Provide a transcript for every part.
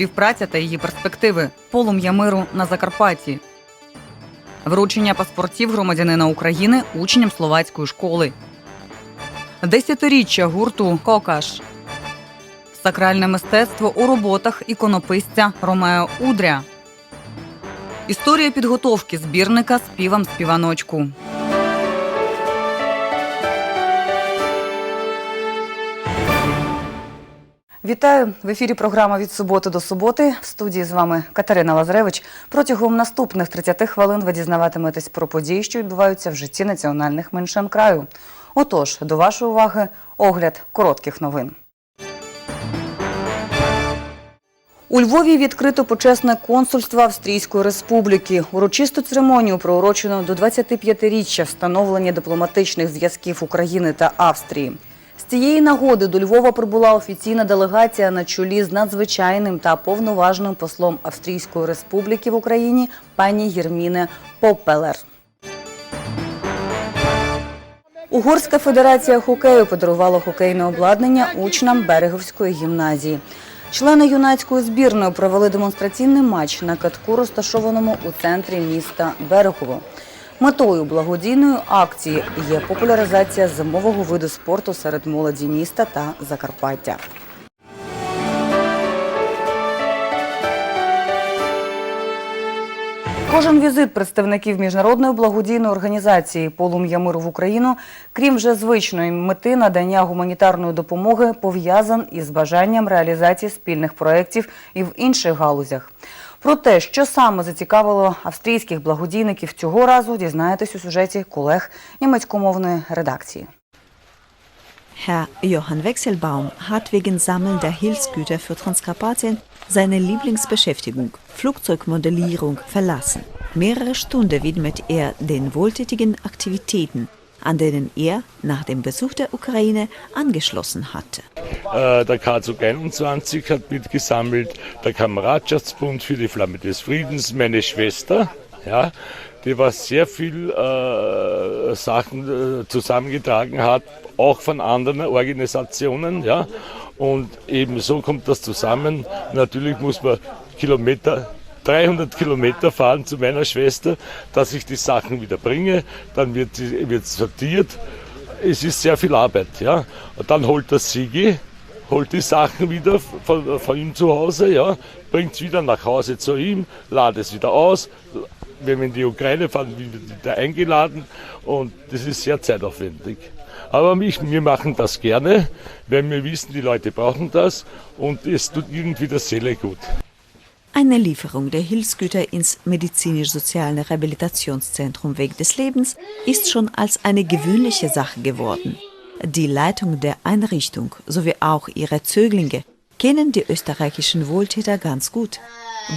співпраця та її перспективи, полум'я миру на Закарпатті, вручення паспортів громадянина України учням словацької школи, десятиріччя гурту Кокаш, сакральне мистецтво у роботах іконописця Ромео Удря, історія підготовки збірника співам співаночку. Вітаю в ефірі. Програма від суботи до суботи. В студії з вами Катерина Лазаревич. Протягом наступних 30 хвилин ви дізнаватиметесь про події, що відбуваються в житті національних меншин краю. Отож, до вашої уваги огляд коротких новин. У Львові відкрито почесне консульство Австрійської республіки. Урочисту церемонію проурочено до 25-річчя встановлення дипломатичних зв'язків України та Австрії. Цієї нагоди до Львова прибула офіційна делегація на чолі з надзвичайним та повноважним послом Австрійської республіки в Україні пані Єрміне Попелер. Угорська федерація хокею подарувала хокейне обладнання учням Береговської гімназії. Члени юнацької збірної провели демонстраційний матч на катку, розташованому у центрі міста Берегово. Метою благодійної акції є популяризація зимового виду спорту серед молоді міста та Закарпаття. Кожен візит представників міжнародної благодійної організації Полум'я миру в Україну, крім вже звичної мети надання гуманітарної допомоги, пов'язан із бажанням реалізації спільних проєктів і в інших галузях. Про те, що саме зацікавило австрійських благодійників цього разу, дізнаєтесь у сюжеті колег німецькомовної редакції. Herr Johann Wechselbaum hat wegen Sammeln der Hilfsgüter für Transkarpatien seine Lieblingsbeschäftigung, Flugzeugmodellierung, verlassen. Mehrere Stunden widmet er den wohltätigen Aktivitäten, an denen er nach dem Besuch der Ukraine angeschlossen hatte. Äh, Der K-Zug 21 hat mitgesammelt, der Kameradschaftsbund für die Flamme des Friedens, meine Schwester, ja, die was sehr viel äh, Sachen äh, zusammengetragen hat, auch von anderen Organisationen, ja. Und eben so kommt das zusammen. Natürlich muss man Kilometer 300 Kilometer fahren zu meiner Schwester, dass ich die Sachen wieder bringe. Dann wird wird sortiert. Es ist sehr viel Arbeit, ja. Und dann holt das Sigi, holt die Sachen wieder von, von ihm zu Hause, ja, bringt es wieder nach Hause zu ihm, ladet es wieder aus. Wenn wir in die Ukraine fahren, wird wieder eingeladen und das ist sehr zeitaufwendig. Aber mich, wir machen das gerne, weil wir wissen, die Leute brauchen das und es tut irgendwie der Seele gut. Eine Lieferung der Hilfsgüter ins medizinisch-soziale Rehabilitationszentrum Weg des Lebens ist schon als eine gewöhnliche Sache geworden. Die Leitung der Einrichtung sowie auch ihre Zöglinge kennen die österreichischen Wohltäter ganz gut.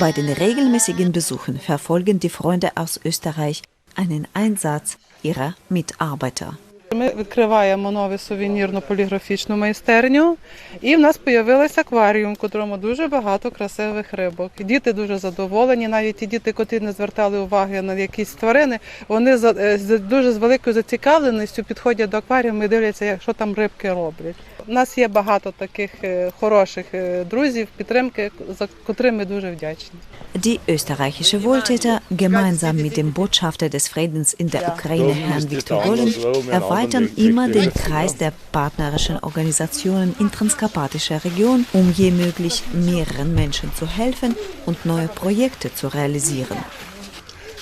Bei den regelmäßigen Besuchen verfolgen die Freunde aus Österreich einen Einsatz ihrer Mitarbeiter. Ми відкриваємо нову сувенірну поліграфічну майстерню, і в нас з'явився акваріум, в котрому дуже багато красивих рибок. Діти дуже задоволені. Навіть ті діти, котрі не звертали уваги на якісь тварини, вони е, дуже з великою зацікавленістю підходять до акваріуму і дивляться, що там рибки роблять. У нас є багато таких е, хороших е, друзів, підтримки, за котрим ми дуже вдячні. Die österreichische Wohltäter, gemeinsam mit dem Botschafter des Friedens in der Ukraine, Herrn Viktor Golin, erweitern immer den Kreis der partnerischen Organisationen in transkarpatischer Region, um je möglich mehreren Menschen zu helfen und neue Projekte zu realisieren.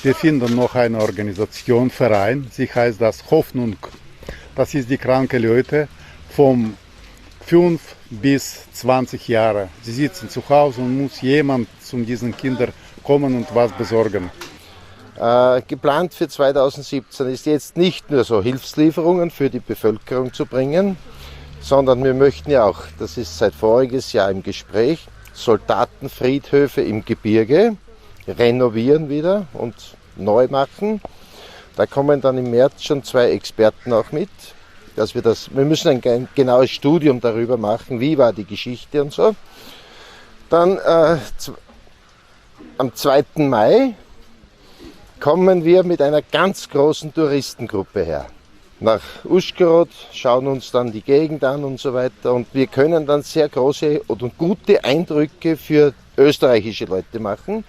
Wir finden noch eine Organisation, Verein, sie heißt das Hoffnung. Das ist die kranke Leute vom 5 bis 20 Jahre. Sie sitzen zu Hause und muss jemand zu diesen Kindern kommen und was besorgen. Äh, geplant für 2017 ist jetzt nicht nur so Hilfslieferungen für die Bevölkerung zu bringen, sondern wir möchten ja auch, das ist seit voriges Jahr im Gespräch, Soldatenfriedhöfe im Gebirge renovieren wieder und neu machen. Da kommen dann im März schon zwei Experten auch mit. Dass wir, das, wir müssen ein gen- genaues Studium darüber machen, wie war die Geschichte und so. Dann äh, am 2. Mai kommen wir mit einer ganz großen Touristengruppe her. nach Uschgorod, schauen uns dann die Gegend an und so weiter. Und wir können dann sehr große oder gute Eindrücke für österreichische Leute machen.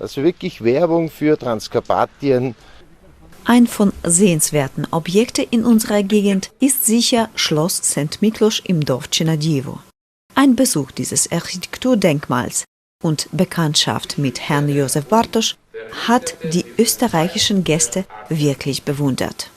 Also wirklich Werbung für Transkarpatien Ein von sehenswerten Objekten in unserer Gegend ist sicher Schloss St. Miklos im Dorf Cenadjevo. Ein Besuch dieses Architekturdenkmals und Bekanntschaft mit Herrn Josef Bartosch hat die österreichischen Gäste wirklich bewundert.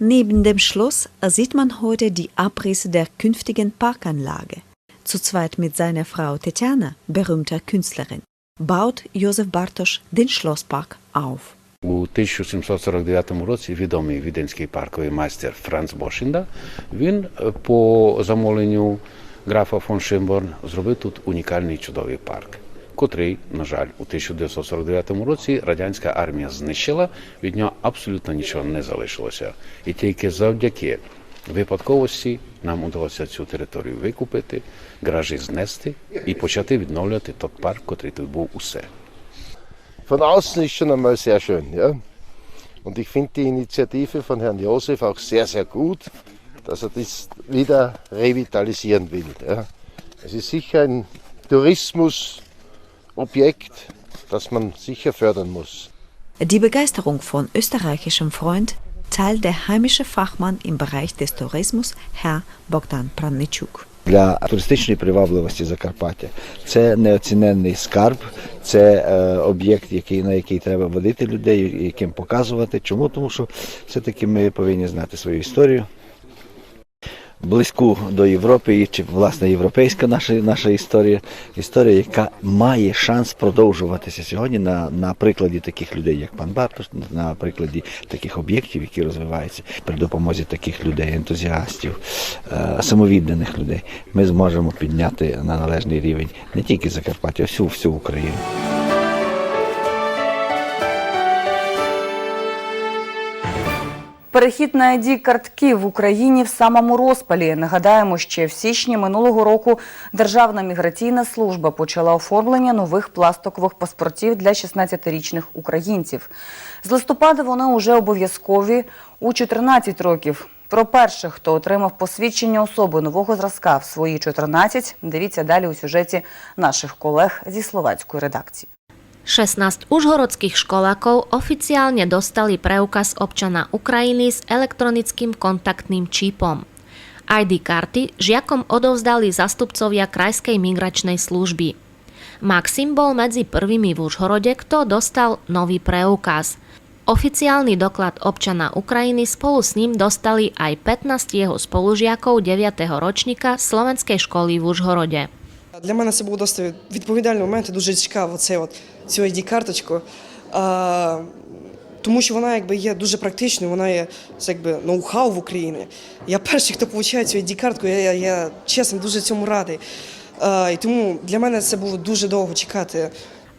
Neben dem Schloss sieht man heute die Abrisse der künftigen Parkanlage. Zu zweit mit seiner Frau Tetjana, berühmter Künstlerin, baut Josef Bartosch den Schlosspark auf. У 1749 році відомий віденський парковий майстер Франц Бошінда він е, по замовленню графа фон Шимборн зробив тут унікальний чудовий парк, котрий, на жаль, у 1949 році радянська армія знищила. Від нього абсолютно нічого не залишилося. І тільки завдяки випадковості нам удалося цю територію викупити, гаражі знести і почати відновлювати той парк, котрий тут був усе. Von außen ist schon einmal sehr schön. Ja? Und ich finde die Initiative von Herrn Josef auch sehr, sehr gut, dass er das wieder revitalisieren will. Ja? Es ist sicher ein Tourismusobjekt, das man sicher fördern muss. Die Begeisterung von österreichischem Freund teilt der heimische Fachmann im Bereich des Tourismus, Herr Bogdan Pranitschuk. для туристичної привабливості Закарпаття. Це неоціненний скарб, це е, об'єкт, який, на який треба водити людей, яким показувати. Чому? Тому що все-таки ми повинні знати свою історію. Близьку до Європи, чи власне європейська наша, наша історія, історія, яка має шанс продовжуватися сьогодні на, на прикладі таких людей, як пан Бартош, на прикладі таких об'єктів, які розвиваються при допомозі таких людей, ентузіастів, е, самовідданих людей. Ми зможемо підняти на належний рівень не тільки Закарпаття, а всю всю Україну. Перехід на id картки в Україні в самому розпалі. Нагадаємо, ще в січні минулого року Державна міграційна служба почала оформлення нових пластикових паспортів для 16-річних українців. З листопада вони вже обов'язкові у 14 років. Про перших, хто отримав посвідчення особи нового зразка в свої 14, дивіться далі у сюжеті наших колег зі словацької редакції. 16 užhorodských školákov oficiálne dostali preukaz občana Ukrajiny s elektronickým kontaktným čipom. ID karty žiakom odovzdali zastupcovia Krajskej migračnej služby. Maxim bol medzi prvými v Užhorode, kto dostal nový preukaz. Oficiálny doklad občana Ukrajiny spolu s ním dostali aj 15 jeho spolužiakov 9. ročníka Slovenskej školy v Užhorode. Для мене це був досить відповідальний момент і дуже цікаво це от цю id карточку а, тому що вона якби є дуже практичною, вона є це якби ноу-хау в Україні. Я перший, хто отримує цю id картку я, я, я чесно дуже цьому радий. А, і тому для мене це було дуже довго чекати.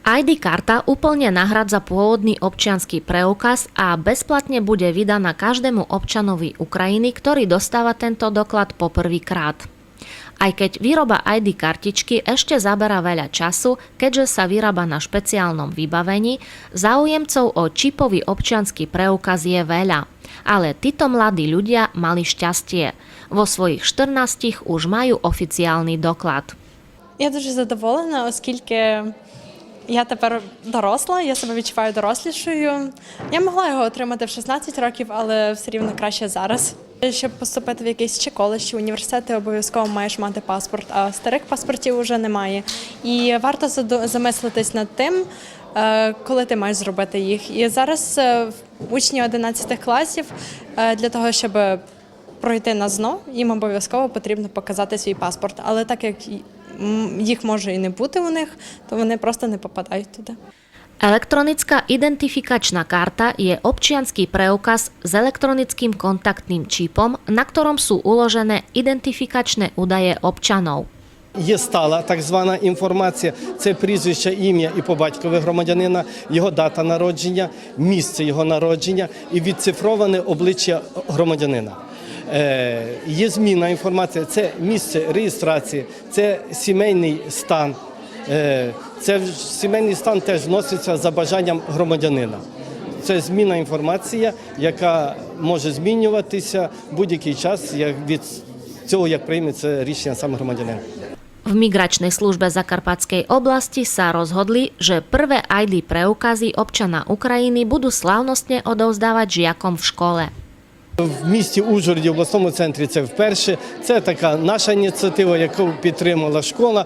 ID karta úplne nahradza pôvodný občiansky preukaz a bezplatne bude vydaná každému občanovi Ukrajiny, ktorý dostáva tento doklad poprvýkrát. Aj keď výroba ID kartičky ešte zabera veľa času, keďže sa vyrába na špeciálnom vybavení, záujemcov o čipový občiansky preukaz je veľa. Ale títo mladí ľudia mali šťastie. Vo svojich 14 už majú oficiálny doklad. Я дуже задоволена, оскільки я тепер доросла, я себе відчуваю дорослішою. Я могла його отримати в 16 років, але все рівно краще зараз. Щоб поступити в якийсь чи коледж, чи університет, ти обов'язково маєш мати паспорт, а старих паспортів вже немає. І варто замислитись над тим, е, коли ти маєш зробити їх. І зараз е, учні 11 класів е, для того, щоб пройти на ЗНО, їм обов'язково потрібно показати свій паспорт. Але так як їх може і не бути у них, то вони просто не попадають туди. Elektronická identifikačná karta je občiansky preukaz s elektronickým kontaktným čipom, na ktorom sú uložené identifikačné údaje občanov. Є стала так звана інформація, це прізвище, ім'я і по батькові громадянина, його дата народження, місце його народження і відцифроване обличчя громадянина. Е, є зміна інформації, це місце реєстрації, це сімейний стан. Е, це сімейний стан теж вноситься за бажанням громадянина. це зміна інформація, яка може змінюватися будь-який час як від цього, як прийме це рішення сам громадянин. V migračnej službe Zakarpatskej oblasti sa rozhodli, že prvé ID preukazy občana Ukrajiny budú slávnostne odovzdávať žiakom v škole. В місті Ужгороді, в обласному центрі це вперше. Це така наша ініціатива, яку підтримала школа.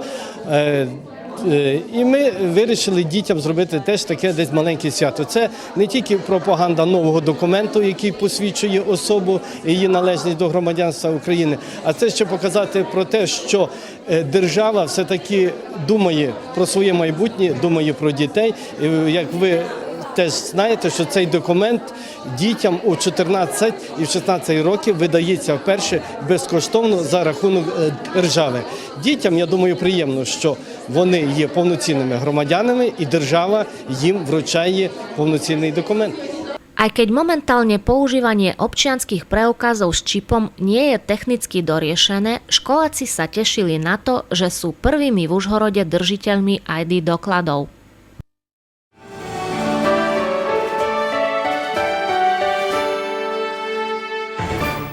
Е, І ми вирішили дітям зробити теж таке десь маленьке свято. Це не тільки пропаганда нового документу, який посвідчує особу і її належність до громадянства України, а це щоб показати про те, що е, держава все-таки думає про своє майбутнє, думає про дітей. І, Як ви теж знаєте, що цей документ дітям у 14 і в 16 років видається вперше безкоштовно за рахунок е, держави. Дітям, я думаю, приємно, що вони є повноцінними громадянами, і держава їм вручає повноцінний документ. Aj keď momentálne používanie občianských preukazov s čipom nie je technicky doriešené, školáci sa tešili na to, že sú prvými v Užhorode držiteľmi ID dokladov.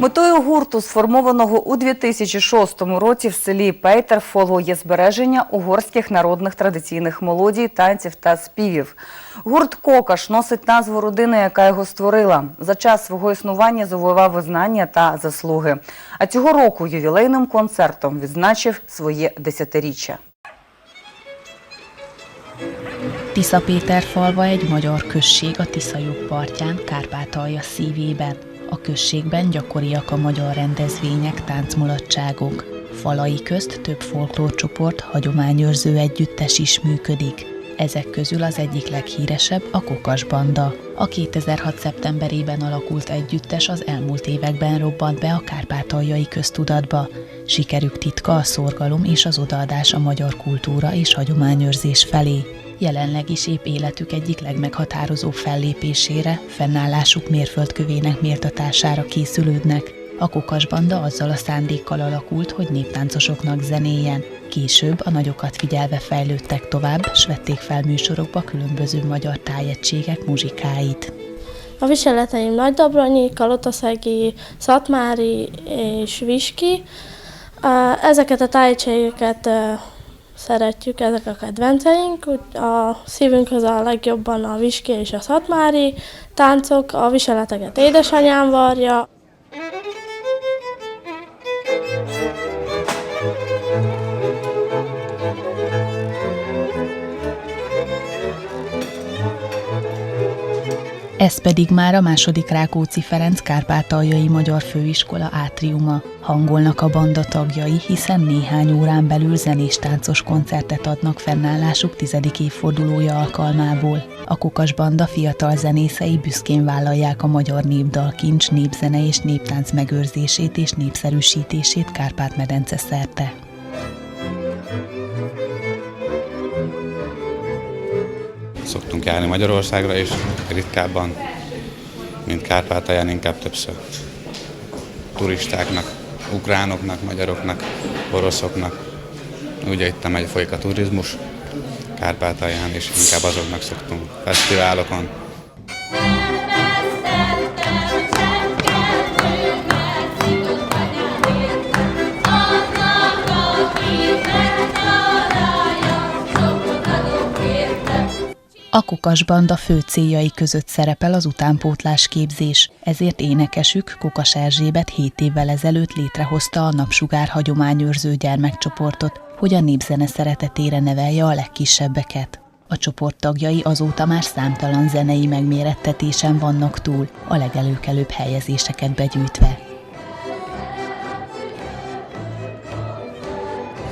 Метою гурту, сформованого у 2006 році в селі Пейтерфоло, є збереження угорських народних традиційних мелодій, танців та співів. Гурт Кокаш носить назву родини, яка його створила. За час свого існування завоював визнання та заслуги. А цього року ювілейним концертом відзначив своє десятиріччя. Tisza Péterfalva egy magyar község a Tiszajog partján, Kárpátalja szívében. A községben gyakoriak a magyar rendezvények, táncmulatságok. Falai közt több folklórcsoport, hagyományőrző együttes is működik. Ezek közül az egyik leghíresebb a Kokas Banda. A 2006. szeptemberében alakult együttes az elmúlt években robbant be a kárpátaljai köztudatba. Sikerük titka a szorgalom és az odaadás a magyar kultúra és hagyományőrzés felé. Jelenleg is épp életük egyik legmeghatározóbb fellépésére, fennállásuk mérföldkövének méltatására készülődnek. A kokasbanda azzal a szándékkal alakult, hogy néptáncosoknak zenéjen. Később a nagyokat figyelve fejlődtek tovább, s vették fel műsorokba különböző magyar tájegységek muzsikáit. A viseleteim Nagydobronyi, Kalotaszegi, Szatmári és Viski. Ezeket a tájegységeket szeretjük, ezek a kedvenceink. A szívünkhöz a legjobban a Viski és a Szatmári táncok, a viseleteket édesanyám varja. Ez pedig már a második Rákóczi Ferenc Kárpátaljai Magyar Főiskola átriuma. Hangolnak a banda tagjai, hiszen néhány órán belül zenés-táncos koncertet adnak fennállásuk tizedik évfordulója alkalmából. A Kukas Banda fiatal zenészei büszkén vállalják a magyar népdal kincs, népzene és néptánc megőrzését és népszerűsítését Kárpát-medence szerte. Szoktunk járni Magyarországra, és ritkábban, mint Kárpátalján, inkább többször. Turistáknak, ukránoknak, magyaroknak, oroszoknak. Ugye itt megy folyik a turizmus Kárpátalján, és inkább azoknak szoktunk fesztiválokon. A Kukas Banda fő céljai között szerepel az utánpótlás képzés, ezért énekesük Kukas Erzsébet 7 évvel ezelőtt létrehozta a Napsugár hagyományőrző gyermekcsoportot, hogy a népzene szeretetére nevelje a legkisebbeket. A csoport tagjai azóta már számtalan zenei megmérettetésen vannak túl, a legelőkelőbb helyezéseket begyűjtve.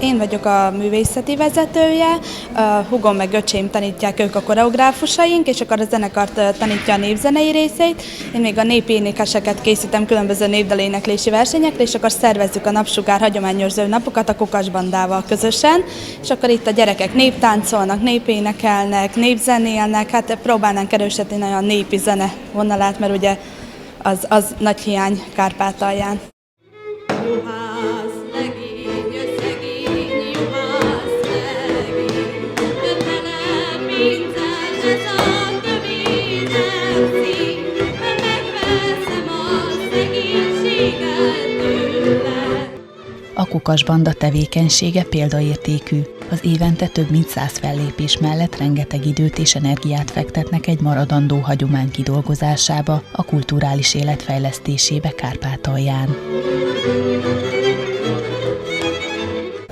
Én vagyok a művészeti vezetője, a hugom meg öcsém tanítják, ők a koreográfusaink, és akkor a zenekart tanítja a népzenei részeit. Én még a népi énekeseket készítem különböző népdaléneklési versenyekre, és akkor szervezzük a Napsugár hagyományőrző napokat a Kukas bandával közösen, és akkor itt a gyerekek néptáncolnak, népénekelnek, népzenélnek, hát próbálnánk erősíteni olyan népi zene vonalát, mert ugye az, az nagy hiány Kárpátalján. Kukasbanda tevékenysége példaértékű. Az évente több mint száz fellépés mellett rengeteg időt és energiát fektetnek egy maradandó hagyomány kidolgozásába, a kulturális élet fejlesztésébe Kárpátalján.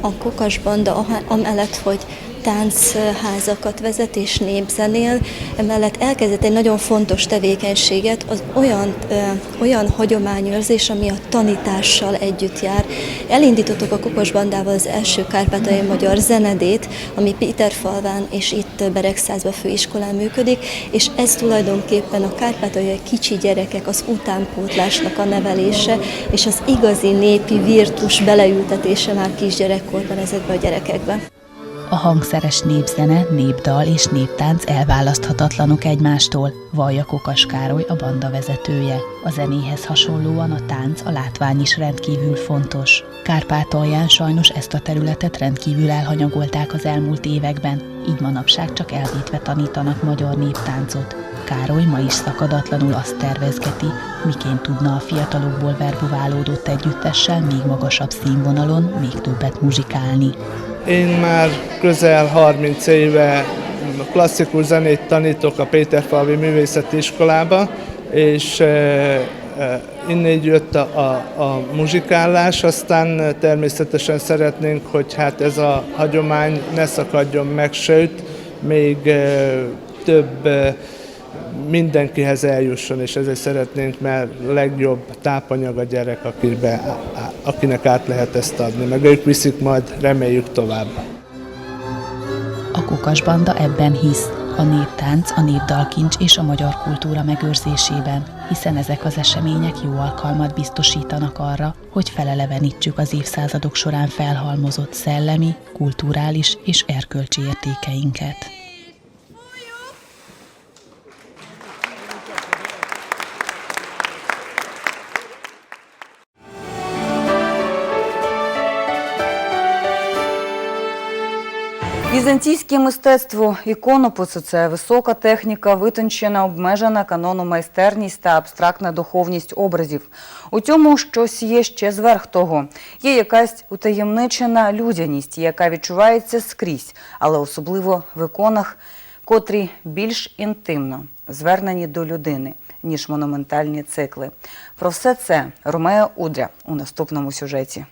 A Kokas Banda amellett, hogy táncházakat vezet és népzenél, emellett elkezdett egy nagyon fontos tevékenységet, az olyan, ö, olyan hagyományőrzés, ami a tanítással együtt jár. Elindítottuk a Kokos Bandával az első kárpátai magyar zenedét, ami Péterfalván és itt Beregszázba főiskolán működik, és ez tulajdonképpen a kárpátaljai kicsi gyerekek az utánpótlásnak a nevelése, és az igazi népi virtus beleültetése már kisgyerekkorban ezekbe a gyerekekbe. A hangszeres népzene, népdal és néptánc elválaszthatatlanok egymástól, vallja Kokas Károly a banda vezetője. A zenéhez hasonlóan a tánc, a látvány is rendkívül fontos. Kárpátalján sajnos ezt a területet rendkívül elhanyagolták az elmúlt években, így manapság csak elvétve tanítanak magyar néptáncot. Károly ma is szakadatlanul azt tervezgeti, miként tudna a fiatalokból verbuválódott együttessel még magasabb színvonalon még többet muzsikálni. Én már közel 30 éve klasszikus zenét tanítok a Péterfalvi Művészeti Iskolába, és eh, eh, innét jött a, a, a muzsikálás, aztán természetesen szeretnénk, hogy hát ez a hagyomány ne szakadjon meg, sőt, még eh, több eh, mindenkihez eljusson, és ezért szeretnénk, mert legjobb tápanyag a gyerek, akibe, akinek át lehet ezt adni, meg ők viszik majd, reméljük tovább. A Kokasbanda ebben hisz, a néptánc, a népdalkincs és a magyar kultúra megőrzésében, hiszen ezek az események jó alkalmat biztosítanak arra, hogy felelevenítsük az évszázadok során felhalmozott szellemi, kulturális és erkölcsi értékeinket. Візантійське мистецтво іконопису – це висока техніка, витончена, обмежена канону майстерність та абстрактна духовність образів. У цьому щось є ще зверх того. Є якась утаємничена людяність, яка відчувається скрізь, але особливо в іконах, котрі більш інтимно звернені до людини, ніж монументальні цикли. Про все це Ромео Удря у наступному сюжеті.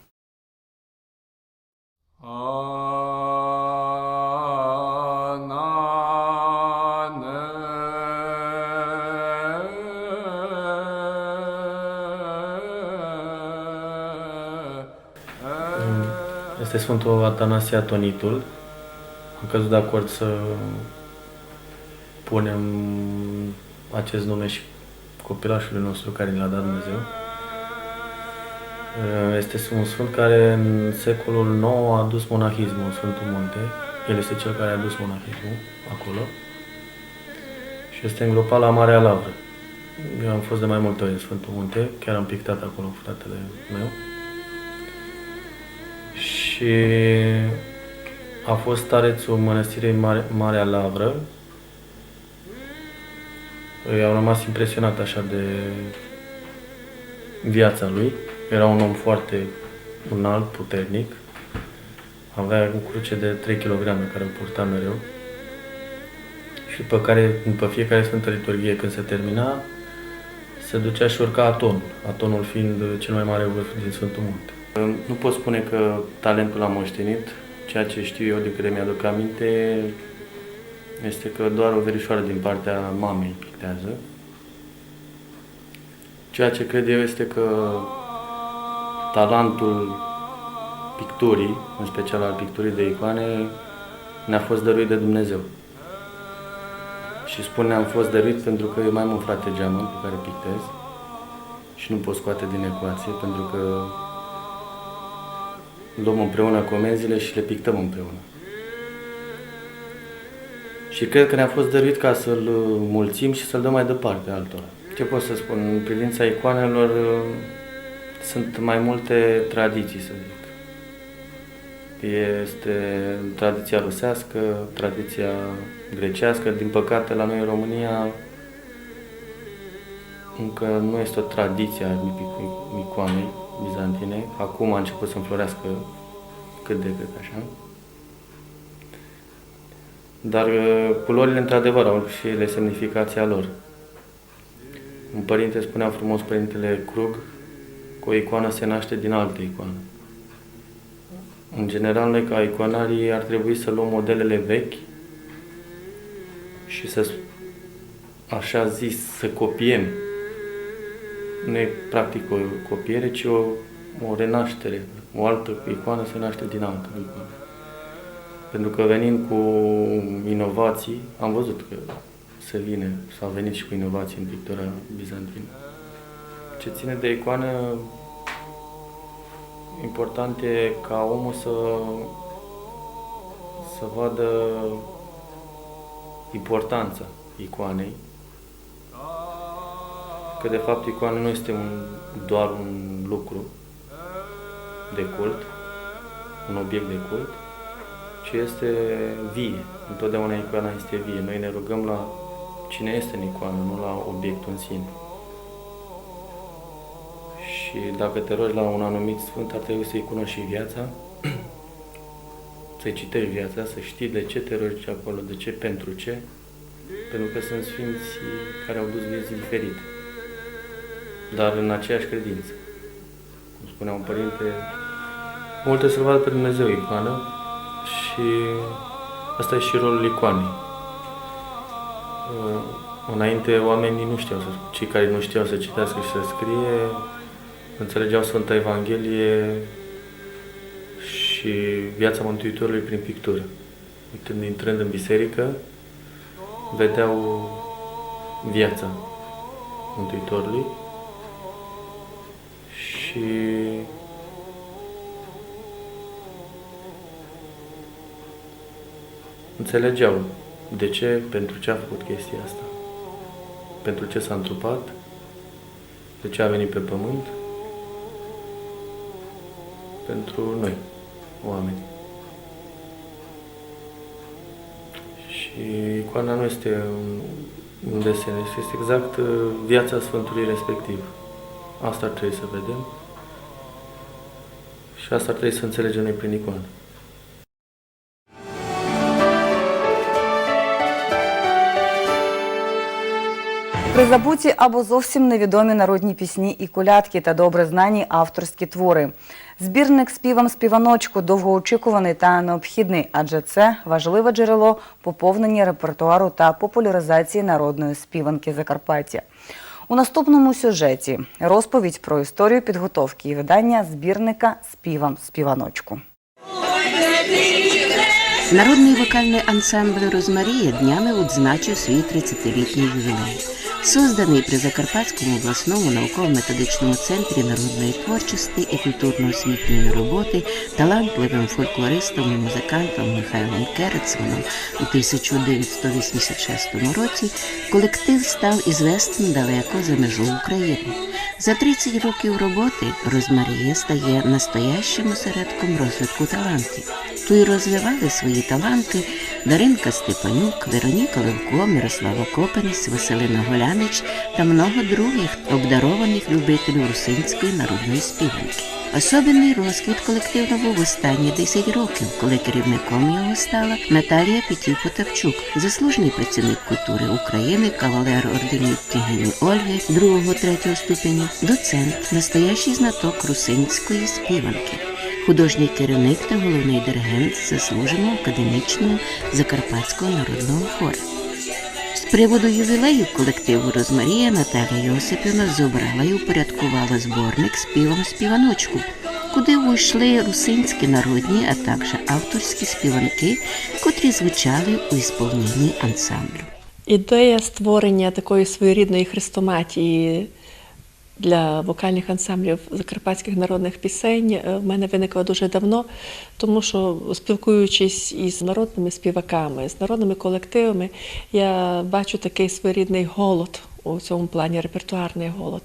Este Sfântul Atanasie Atonitul. Am căzut de acord să punem acest nume și copilașului nostru care ne l-a dat Dumnezeu. Este un sfânt care în secolul IX a dus monahismul în Sfântul Munte. El este cel care a dus monahismul acolo. Și este îngropat la Marea Lavră. Eu am fost de mai multe ori în Sfântul Munte, chiar am pictat acolo cu fratele meu. Și a fost starețul mănăstirii Mare, Marea Lavră. Eu am rămas impresionat așa de viața lui. Era un om foarte înalt, puternic. Avea o cruce de 3 kg care o purta mereu. Și pe care, după fiecare Sfântă Liturghie, când se termina, se ducea și urca atonul, atonul fiind cel mai mare vârf din Sfântul Munte. Nu pot spune că talentul l-am moștenit, ceea ce știu eu de câte mi-aduc aminte este că doar o verișoară din partea mamei pictează. Ceea ce cred eu este că talentul picturii, în special al picturii de icoane, ne-a fost dăruit de Dumnezeu. Și spun ne-am fost dăruit pentru că eu mai am un frate geamăn cu care pictez și nu pot scoate din ecuație pentru că luăm împreună comenzile și le pictăm împreună. Și cred că ne-a fost dăruit ca să-l mulțim și să-l dăm mai departe altora. Ce pot să spun? În privința icoanelor sunt mai multe tradiții, să zic. Este tradiția rusească, tradiția grecească. Din păcate, la noi în România încă nu este o tradiție a ico- icoanei bizantine. Acum a început să înflorească cât de cât așa. Dar uh, culorile, într-adevăr, au și ele semnificația lor. Un părinte spunea frumos, părintele Krug, că o icoană se naște din altă icoană. În general, noi ca iconarii ar trebui să luăm modelele vechi și să, așa zis, să copiem. Nu e practic o copiere, ci o, o renaștere. O altă icoană se naște din altă icoană. Pentru că venind cu inovații, am văzut că se vine, s-a venit și cu inovații în pictura bizantină. Ce ține de icoană, important e ca omul să, să vadă importanța icoanei, că de fapt icoana nu este un, doar un lucru de cult, un obiect de cult, ci este vie. Întotdeauna icoana este vie. Noi ne rugăm la cine este în icoană, nu la obiectul în sine. Și dacă te rogi la un anumit sfânt, ar trebui să-i cunoști și viața, să-i citești viața, să știi de ce te rogi acolo, de ce, pentru ce, pentru că sunt sfinți care au dus vieți diferite, dar în aceeași credință. Cum spunea un părinte, multe să vadă pe Dumnezeu icoană și asta e și rolul icoanei. Uh, Înainte oamenii nu știau să, cei care nu știau să citească și să scrie, înțelegeau Sfânta Evanghelie și viața Mântuitorului prin pictură. Uitând, intrând în biserică, vedeau viața Mântuitorului și înțelegeau de ce, pentru ce a făcut chestia asta, pentru ce s-a întrupat, de ce a venit pe pământ, pentru noi, oameni. Și icoana nu este un, un desen, este exact uh, viața Sfântului respectiv. Asta ar trebui să vedem și asta ar trebui să înțelegem noi prin icoană. Призабуті або зовсім невідомі народні пісні і колядки та добре знані авторські твори. Збірник співам співаночку довгоочікуваний та необхідний, адже це важливе джерело поповнення репертуару та популяризації народної співанки Закарпаття. У наступному сюжеті розповідь про історію підготовки і видання збірника співам співаночку. Народний вокальний ансамбль Розмарія днями відзначив свій 30-літній ювілей. Созданий при Закарпатському обласному науково-методичному центрі народної творчості і культурно-освітньої роботи талантливим фольклористом і музикантом Михайлом Керецманом у 1986 році колектив став ізвестним далеко за межу України. За 30 років роботи Розмарія стає настоящим осередком розвитку талантів. Тут й розвивали свої таланти Даринка Степанюк, Вероніка Левко, Мирослава Копенець, Василина Голянич та много других обдарованих любителів русинської народної співанки. Особенний розквіт колективу був останні 10 років, коли керівником його стала Наталія Петій Потапчук, заслужений працівник культури України, кавалер орденів княгині Ольги другого третього ступенів, доцент, настоящий знаток русинської співанки художній керівник та головний диригент заслуженого академічного Закарпатського народного хору. З приводу ювілею колективу Розмарія Наталія Йосипівна зобрала і упорядкувала зборник співом співаночку, куди увійшли русинські народні, а також авторські співанки, котрі звучали у ісполненні ансамблю. Ідея створення такої своєрідної хрестоматії для вокальних ансамблів закарпатських народних пісень е, в мене виникла дуже давно, тому що спілкуючись із народними співаками, з народними колективами, я бачу такий своєрідний голод у цьому плані, репертуарний голод.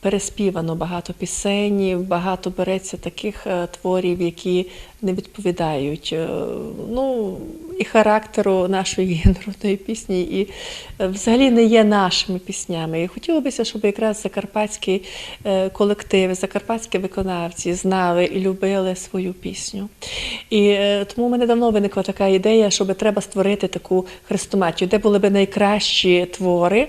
Переспівано багато пісень, багато береться таких е, творів, які не відповідають е, ну, і характеру нашої народної пісні, і е, взагалі не є нашими піснями. І хотілося б, щоб якраз закарпатські колективи, закарпатські виконавці знали і любили свою пісню. І тому в мене давно виникла така ідея, щоб треба створити таку хрестоматію, де були б найкращі твори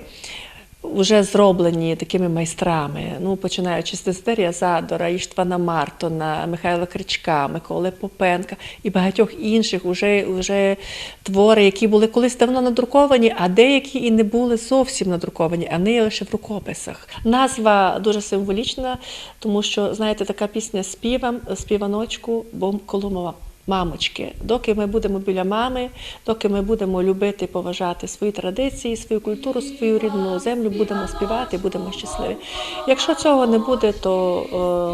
вже зроблені такими майстрами. Ну, починаючи з Дезидерія Задора, Іштвана Мартона, Михайла Кричка, Миколи Попенка і багатьох інших уже, уже твори, які були колись давно надруковані, а деякі і не були зовсім надруковані, а не лише в рукописах. Назва дуже символічна, тому що, знаєте, така пісня співам, співаночку, бо коло мова мамочки. Доки ми будемо біля мами, доки ми будемо любити поважати свої традиції, свою культуру, свою рідну землю, будемо співати, будемо щасливі. Якщо цього не буде, то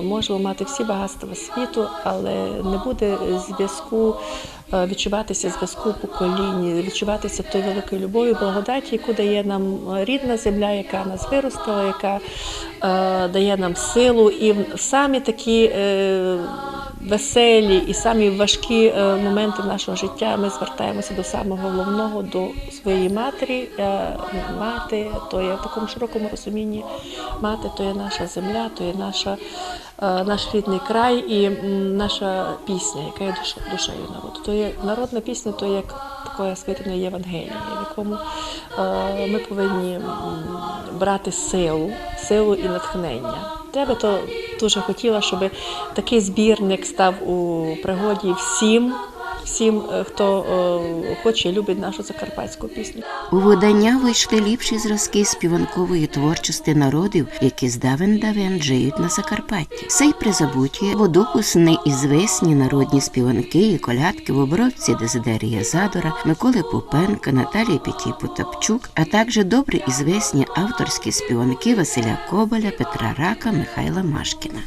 е, можемо мати всі багатства світу, але не буде зв'язку. е, Відчуватися зв'язку поколінь, відчуватися тої великої любові, благодаті, яку дає нам рідна земля, яка нас виростила, яка е, дає нам силу. І самі такі е, веселі і самі важкі е, моменти нашого життя ми звертаємося до самого головного, до своєї матері. Е, Мати то є в такому широкому розумінні. Мати то є наша земля, то є наша, е, наш рідний край і наша пісня, яка є душею народу. То є народна пісня, то є як така святина Євангелія, в якому ми повинні брати силу, силу і натхнення. Би то дуже хотіла, щоб такий збірник став у пригоді всім, всім, е, хто е, хоче і любить нашу закарпатську пісню. У видання вийшли ліпші зразки співанкової творчості народів, які здавен давен жиють на Закарпатті. Сей призабуті водокус неізвесні народні співанки і колядки в обробці Дезидерія Задора, Миколи Попенка, Наталії Петій Потапчук, а також добре ізвесні авторські співанки Василя Кобаля, Петра Рака, Михайла Машкіна.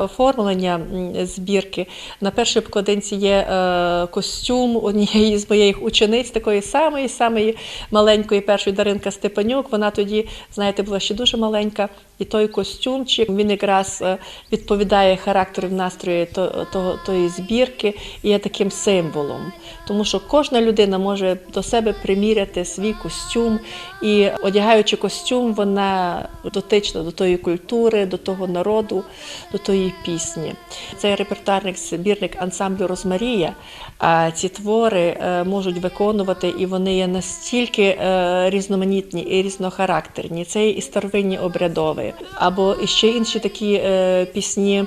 Оформлення збірки на першій обкладинці є е, костюм однієї з моїх учениць, такої самої, самої маленької першої Даринка Степанюк. Вона тоді, знаєте, була ще дуже маленька. І той костюмчик він якраз е, відповідає характеру настрою того, тої збірки і є таким символом. Тому що кожна людина може до себе приміряти свій костюм, і одягаючи костюм, вона дотична до тої культури, до того народу, до тої пісні. Цей репертуарний збірник ансамблю Розмарія. А ці твори е, можуть виконувати, і вони є настільки е, різноманітні і різнохарактерні. Це і старовинні обрядові, або і ще інші такі е, пісні.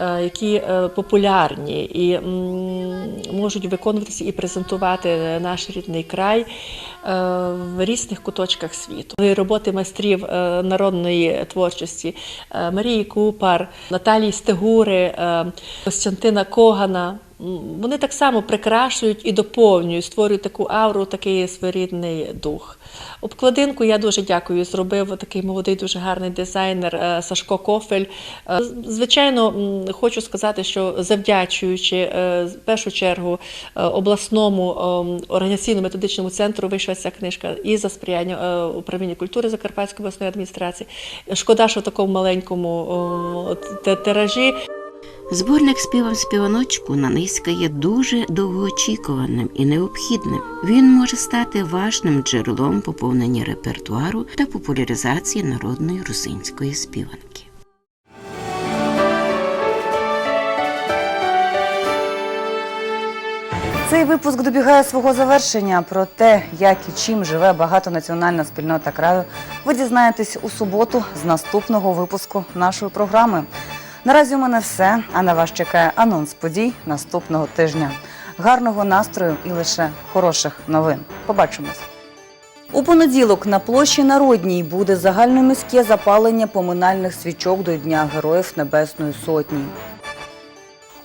е, Які е, популярні і можуть виконуватися і презентувати наш рідний край в різних куточках світу. Роботи майстрів народної творчості Марії Купар, Наталії Стегури, Костянтина Когана. Вони так само прикрашують і доповнюють, створюють таку ауру, такий своєрідний дух. Обкладинку я дуже дякую. Зробив такий молодий, дуже гарний дизайнер е, Сашко Кофель. Е, Звичайно, хочу сказати, що завдячуючи е, в першу чергу е, обласному е, організаційно-методичному центру вийшла ця книжка і за сприяння е, управління культури Закарпатської обласної адміністрації. Шкода, що в такому маленькому тиражі. Зборник співам співаночку Наниська є дуже довгоочікуваним і необхідним. Він може стати важним джерелом поповнення репертуару та популяризації народної русинської співанки. Цей випуск добігає свого завершення. Про те, як і чим живе багатонаціональна спільнота краю, ви дізнаєтесь у суботу з наступного випуску нашої програми. Наразі у мене все, а на вас чекає анонс подій наступного тижня. Гарного настрою і лише хороших новин. Побачимось. У понеділок на площі Народній буде загальноміське запалення поминальних свічок до Дня Героїв Небесної Сотні.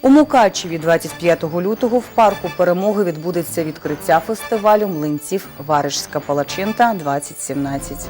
У Мукачеві 25 лютого в парку перемоги відбудеться відкриття фестивалю млинців Варежська палачинта 2017.